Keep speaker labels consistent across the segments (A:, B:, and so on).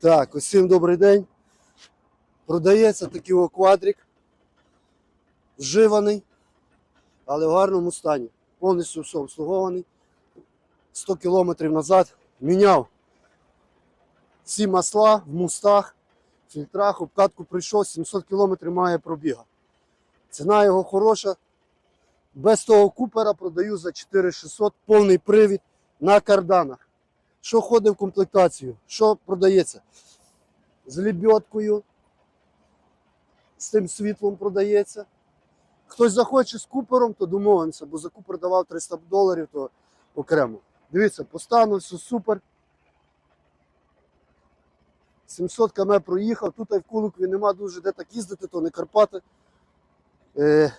A: Так, усім добрий день. Продається такий квадрик. Вживаний, але в гарному стані. Повністю все обслугований. 100 кілометрів назад міняв всі масла в мустах, фільтрах, обкатку прийшов, 700 кілометрів має пробіга. Ціна його хороша. Без того купера продаю за 4600 повний привід на карданах. Що входить в комплектацію? Що продається? З лебедкою, з тим світлом продається. Хтось захоче з купером, то домовимося, бо за купер давав 300 доларів, то окремо. Дивіться, по стану все супер. 700 км проїхав, тут в Куликові нема дуже де так їздити, то не Карпати. Е,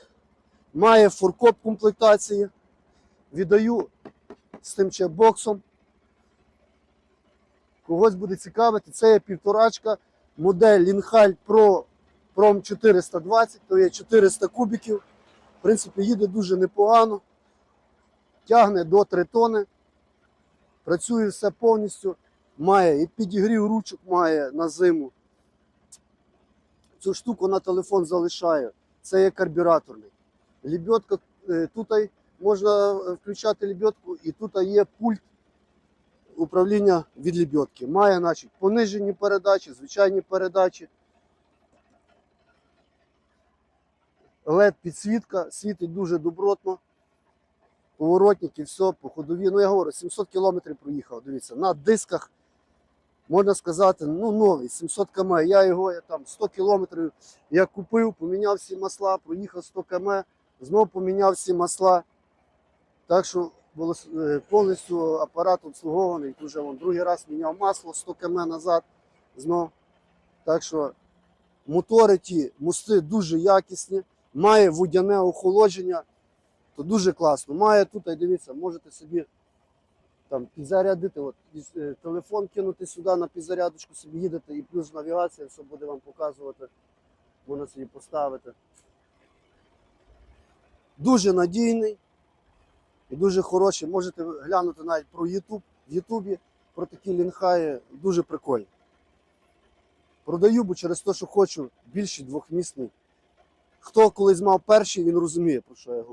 A: має форкоп комплектації. Віддаю з тим чекбоксом. Когось буде цікавити, це є півторачка, модель Linhal Pro Prom 420, то є 400 кубиків. В принципі, їде дуже непогано. Тягне до 3 тони. Працює все повністю. Має і підігрів ручок має на зиму. Цю штуку на телефон залишаю. Це є карбюраторний. Лебедка, е, тут можна е, включати лебедку, і тут є пульт управління від лебедки. Має значить, понижені передачі, звичайні передачі. led підсвітка, світить дуже добротно. Поворотники, все, по ходові. Ну я говорю, 700 кілометрів проїхав. Дивіться, на дисках, можна сказати, ну новий, 700 км. Я його я там 100 кілометрів я купив, поміняв всі масла, проїхав 100 км, знову поміняв всі масла. Так що повністю апарат обслугований. Вже вон, другий раз міняв масло 100 км назад. Знов. Так що мотори ті, мости дуже якісні, має водяне охолодження, то дуже класно. Має тут, дивіться, можете собі там підзарядити, от, е, телефон кинути сюди на підзарядочку, собі їдете і плюс навігація, все буде вам показувати, можна собі поставити. Дуже надійний і дуже хороші. Можете глянути навіть про YouTube. В Ютубі про такі лінхаї дуже прикольні. Продаю, бо через те, що хочу більше двохмісний. Хто колись мав перший, він розуміє, про що я говорю.